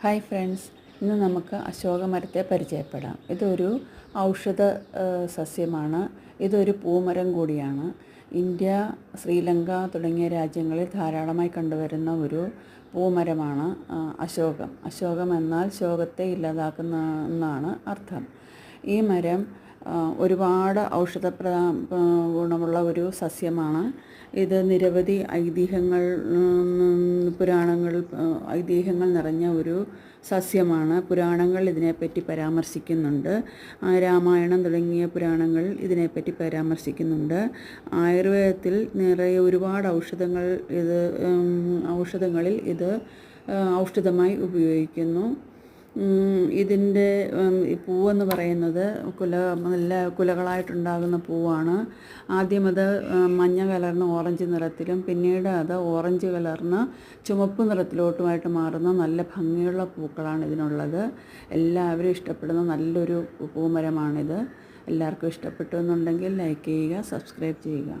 Hi friends ഇന്ന് നമുക്ക് അശോകമരത്തെ പരിചയപ്പെടാം. ഇതൊരു ഔഷധ സസ്യമാണ്. ഇതൊരു പൂമരം കൂടിയാണ്. ഇന്ത്യ ശ്രീലങ്ക തുടങ്ങിയ രാജ്യങ്ങളിൽ ധാരാളമായി കണ്ടുവരുന്ന ഒരു പൂമരമാണ് അശോകം. അശോകം എന്നാൽ ശോകത്തെ ഇല്ലാതാക്കുന്ന എന്നാണ് അർത്ഥം. ഈ മരം ഒരുപാട് ആ, ഗുണമുള്ള ഒരു സസ്യമാണ്. ഇത് നിരവധി ഐതിഹ്യങ്ങൾ പുരാണങ്ങൾ ഐതിഹ്യങ്ങൾ നിറഞ്ഞ ഒരു സസ്യമാണ്. പുരാണങ്ങൾ ഇതിനെപ്പറ്റി പരാമർശിക്കുന്നുണ്ട്. രാമായണം തുടങ്ങിയ പുരാണങ്ങൾ ഇതിനെപ്പറ്റി പരാമർശിക്കുന്നുണ്ട്. ആയുർവേദത്തിൽ നിറയെ ഒരുപാട് ഔഷധങ്ങൾ ഇത് ഔഷധങ്ങളിൽ ഇത് ഔഷധമായി ഉപയോഗിക്കുന്നു. ഇതിന്റെ പൂവെന്ന് പറയുന്നത് കുല നല്ല കുലകളായിട്ടുണ്ടാകുന്ന പൂവാണ്. ആദ്യം അത് മഞ്ഞ കലർന്ന ഓറഞ്ച് നിറത്തിലും പിന്നീട് അത് ഓറഞ്ച് കലർന്ന് ചുമപ്പ് നിറത്തിലോട്ടുമായിട്ട് മാറുന്ന നല്ല ഭംഗിയുള്ള പൂക്കളാണ് ഇതിനുള്ളത്. എല്ലാവരും ഇഷ്ടപ്പെടുന്ന നല്ലൊരു പൂമരമാണിത്. എല്ലാവർക്കും ഇഷ്ടപ്പെട്ടു എന്നുണ്ടെങ്കിൽ ലൈക്ക് ചെയ്യുക സബ്സ്ക്രൈബ് ചെയ്യുക.